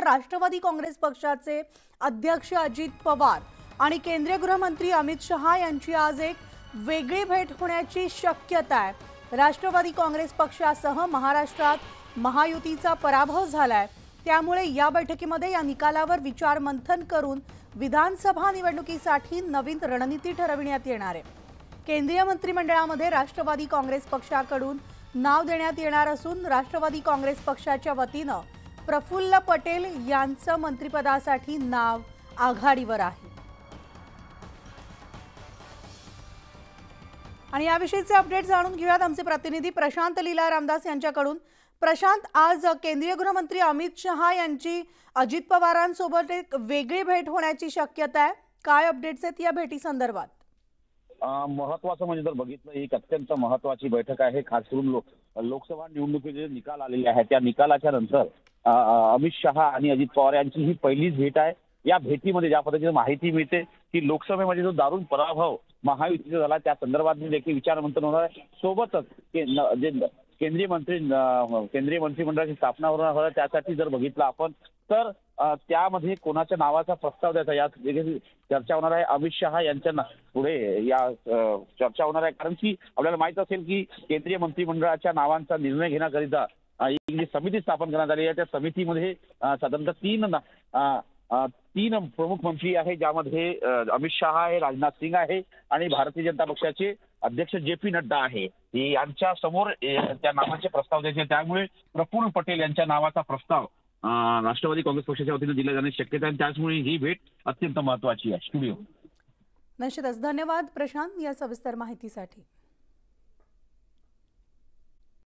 तर राष्ट्रवादी काँग्रेस पक्षाचे अध्यक्ष अजित पवार आणि केंद्रीय गृहमंत्री अमित शहा यांची आज एक वेगळी भेट होण्याची शक्यता आहे. राष्ट्रवादी काँग्रेस पक्षासह महाराष्ट्रात महायुतीचा पराभव झालाय. त्यामुळे या बैठकीमध्ये या निकालावर विचार मंथन करून विधानसभा निवडणुकीसाठी नवीन रणनीती ठरविण्यात येणार आहे. केंद्रीय मंत्रिमंडळामध्ये राष्ट्रवादी काँग्रेस पक्षाकडून नाव देण्यात येणार असून राष्ट्रवादी काँग्रेस पक्षाच्या वतीनं प्रफुल्ल पटेल यांचं मंत्रिपदासाठी नाव आघाडीवर आहे. आणि याविषयीचे अपडेट जाणून घेऊयात. आमचे प्रतिनिधी प्रशांत लीला रामदास यांच्याकडून. प्रशांत आज केंद्रीय गृहमंत्री अमित शहा यांची अजित पवारांसोबत एक वेगळी भेट होण्याची शक्यता आहे. काय अपडेट्स आहेत या भेटी संदर्भात महत्वाचं म्हणजे जर बघितलं एक अत्यंत महत्वाची बैठक आहे. खास करून लोक लोकसभा निवडणुकीचे निकाल आलेले आहेत. त्या निकालाच्या नंतर अमित शहा आणि अजित पवार यांची ही पहिलीच भेट आहे. या भेटीमध्ये ज्या पद्धतीने माहिती मिळते की लोकसभेमध्ये जो दारुण पराभव महायुतीचा झाला त्या संदर्भात देखील विचारमंथन होणार आहे. सोबतच जे केंद्रीय मंत्री केंद्रीय मंत्रिमंडळाची स्थापना होणार आहे, त्यासाठी जर बघितलं आपण तर त्यामध्ये कोणाच्या नावाचा प्रस्ताव द्यायचा या चर्चा होणार आहे. अमित शहा यांच्या पुढे या चर्चा होणार आहे. कारण की आपल्याला माहीत असेल की केंद्रीय मंत्रिमंडळाच्या नावांचा निर्णय घेण्याकरिता एक जी समिती स्थापन करण्यात आली आहे त्या समितीमध्ये साधारणतः तीन तीन प्रमुख मंत्री आहे ज्यामध्ये अमित शहा आहे राजनाथ सिंग आहे आणि भारतीय जनता पक्षाचे अध्यक्ष जे पी नड्डा आहे. यांच्या समोर त्या नावाचे प्रस्ताव द्यायचे. त्यामुळे प्रफुल्ल पटेल यांच्या नावाचा प्रस्ताव राष्ट्रवादी काँग्रेस पक्षाच्या वतीने दिला जाण्याची शक्यता आणि त्याचमुळे ही भेट अत्यंत महत्वाची आहे. स्टुडिओ निश्चितच. धन्यवाद प्रशांत या सविस्तर माहितीसाठी.